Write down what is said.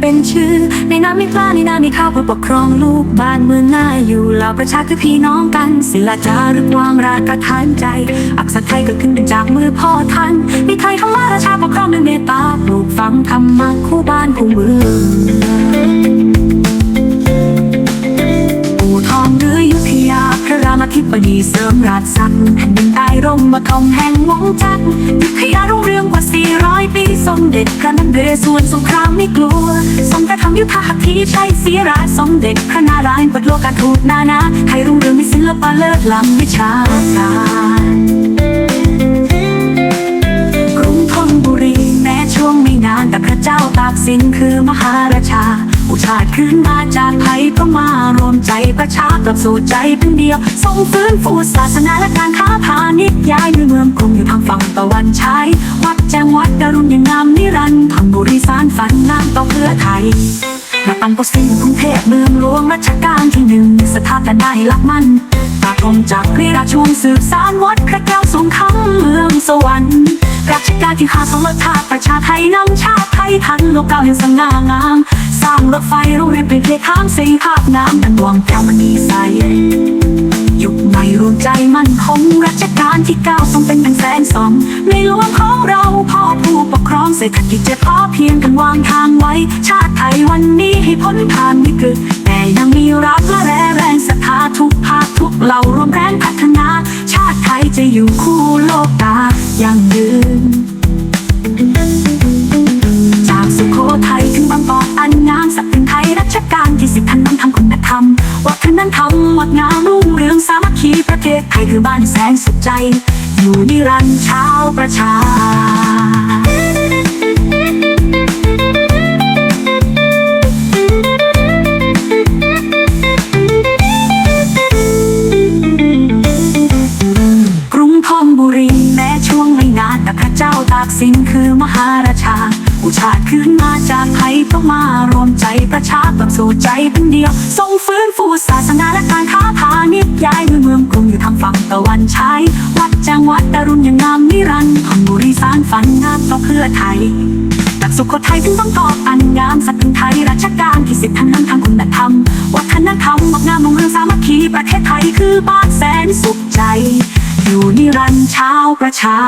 เป็นชื่อ ในน้ำมีปลาในน้ำมีข้าวเพื่อปกครองลูกบ้านเมืองน่าอยู่เหล่าประชาคือพี่น้องกันศิลาจารึกวางรากระทานใจ อักษรไทยเกิดขึ้นจากมือพ่อท่านมีไทยธรรมราชาปกครองด้วยเมตตาปลูกฝังธรรมะคู่บ้านคู่เมืองปู่ทองหรืออยุธยาพระรามาธิบดีเสริมราชสักดิ์แผ่นดินใต้ร่มมาทองแห่งวงจักรยุธยารุ่งเรืองกว่า400ปี สมเด็จพระนันเรศวรสงครามไม่กลัว ทรงกระทำยุทธหัตถีชัยศรีราชสมเด็จพระนารายณ์เปิดโลกการทูตนานาให้รุ่งเรืองมีศิลปะเลิศล้ำวิชาการกรุงธนบุรีแม้ช่วงไม่นานแต่พระเจ้าตากสินคือมหาราชาอุชาติขึ้นมาจากไทยก็มารวมใจประชากลับสู่ใจเป็นเดียว ทรงฟื้นฟูศาสนาและการค้าพาณิชย์ย้ายเมืองกรุงอยู่ทางฝั่งตะวันใช้วัดแจ้งวัดดา มาปันปสิกรุงเทพเมืองหลวงรัชกาลที่หนึ่งสถาปนาให้หลักมันตากรมจากพระราชวงศ์สืบสานวัดพระแก้วทรงคำเมืองสวรรค์รัชกาลที่ห้าทรงลดทาประชาไทยนำชาติไทยทันโลกเก่าอย่างสง่างาม สร้างรถไฟโรงเรียนเป็นเพลข้ามสีภาพน้ำดังดวงแก้วมณีใสยุคใหม่รวมใจมั่นคงรัชกาลที่เก้าทรงเป็นแผ่นแสนสองในหลวงของเราพ่อผู้ป องเศรษฐกิจจะพอเพียงกันวางทางไว้ ชาติไทยวันนี้ให้พ้นผ่านวิกฤตแต่ยังมีรักและแรงแรงศรัทธาทุกภาคทุกเหล่ารวมแรงพัฒนา ชาติไทยจะอยู่คู่โลกตาอย่างยืนจากสุโขทัยถึงบางกอกอันงามสักเป็นไทยรัชกาลที่สิบท่านนำทางคุณธรรมวัฒนธรรมงดงามรุ่งเรืองสามัคคีประเทศไทยคือบ้านแสนสุขใจ อยู่นิรันดร์ชาวประชา ราชาอุชาติขึ้นมาจากไทยก็มารวมใจประชาปรับสู่ใจเป็นเดียว ทรงฟื้นฟูศาสนาและการค้าพาณิชย์ย้ายเมืองเมืองกรุงอยู่ทางฝั่งตะวันใช้วัดจังวัดดารุณยังงามนิรันดร์ธนบุรีสารฝันงามต่อเพื่อไทยจากสุโขทัยถึงบางกอกอันงามสักถึงไทยรัชกาลที่สิบท่านนำทางคุณธรรม วัฒนธรรมงดงามรุ่งเรืองสามัคคีประเทศไทยคือบ้านแสนสุขใจ อยู่นิรันดร์ชาวประชา